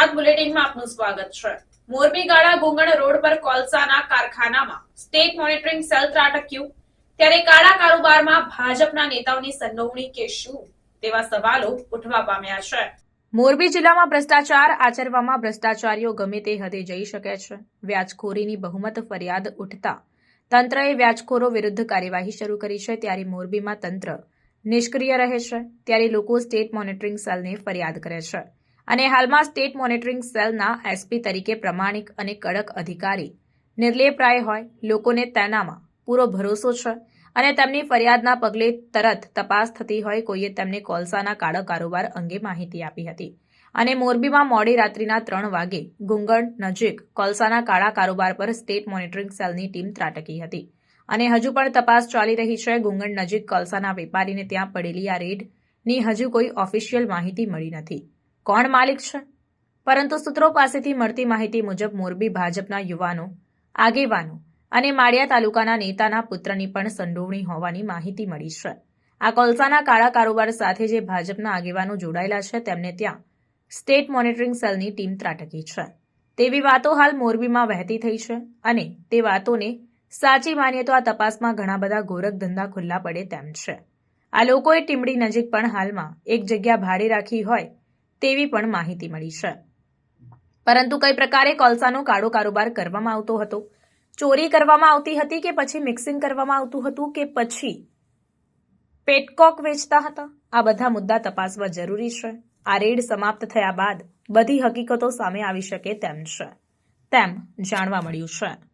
ગુજરાત બુલેટિનમાં આપનું સ્વાગત છે. મોરબી ગાળા ગુંગણ રોડ પર કોલસાના કારખાનામાં સ્ટેટ મોનિટરિંગ સેલ ત્રાટક્યું. ત્યારે કાળા કારોબારમાં ભાજપના નેતાઓની સંડોવણી કે શું? તેવા સવાલો ઉઠવા પામ્યા છે. મોરબી જિલ્લામાં ભ્રષ્ટાચાર આચરવામાં ભ્રષ્ટાચારીઓ ગમે તે હદે જઈ શકે છે. વ્યાજખોરીની બહુમત ફરિયાદ ઉઠતા તંત્રએ વ્યાજખોરો વિરુદ્ધ કાર્યવાહી શરૂ કરી છે. ત્યારે મોરબીમાં તંત્ર નિષ્ક્રિય રહે છે. ત્યારે લોકો સ્ટેટ મોનિટરિંગ સેલને ફરિયાદ કરે છે. અને હાલમાં સ્ટેટ મોનિટરિંગ સેલના એસપી તરીકે પ્રમાણિક અને કડક અધિકારી નિર્લેપરાય હોય, લોકોને તેનામાં પૂરો ભરોસો છે અને તેમની ફરિયાદના પગલે તરત તપાસ થતી હોય, કોઈએ તેમને કોલસાના કાળા કારોબાર અંગે માહિતી આપી હતી. અને મોરબીમાં મોડી રાત્રિના ત્રણ વાગે ગુંગણ નજીક કોલસાના કાળા કારોબાર પર સ્ટેટ મોનિટરિંગ સેલની ટીમ ત્રાટકી હતી. અને હજુ પણ તપાસ ચાલી રહી છે ગુંગણ નજીક કોલસાના વેપારીને ત્યાં પડેલી આ રેડની હજુ કોઈ ઓફિશિયલ માહિતી મળી નથી. કોણ માલિક છે? પરંતુ સૂત્રો પાસેથી મળતી માહિતી મુજબ મોરબી ભાજપના યુવાનો, આગેવાનો અને માળિયા તાલુકાના નેતાના પુત્રની પણ સંડોવણી હોવાની માહિતી મળી છે. આ કોલસાના કાળા કારોબાર સાથે જે ભાજપના આગેવાનો જોડાયેલા છે, તેમને ત્યાં સ્ટેટ મોનિટરિંગ સેલની ટીમ ત્રાટકી છે. તેવી વાતો હાલ મોરબીમાં વહેતી થઈ છે અને તે વાતોને સાચી માનીએ તો આ તપાસમાં ઘણા બધા ગોરખ ધંધા ખુલ્લા પડે તેમ છે. આ લોકોએ ટીમડી નજીક પણ હાલમાં એક જગ્યા ભાડે રાખી હોય તેવી પણ માહિતી મળી છે. પરંતુ કઈ પ્રકારે કોલસાનો કાળો કારોબાર કરવામાં આવતો હતો? ચોરી કરવામાં આવતી હતી કે પછી મિક્સિંગ કરવામાં આવતું હતું કે પછી પેટકોક વેચતા હતા? આ બધા મુદ્દા તપાસવા જરૂરી છે. આ રેડ સમાપ્ત થયા બાદ બધી હકીકતો સામે આવી શકે તેમ છે. તેમ જાણવા મળ્યું છે.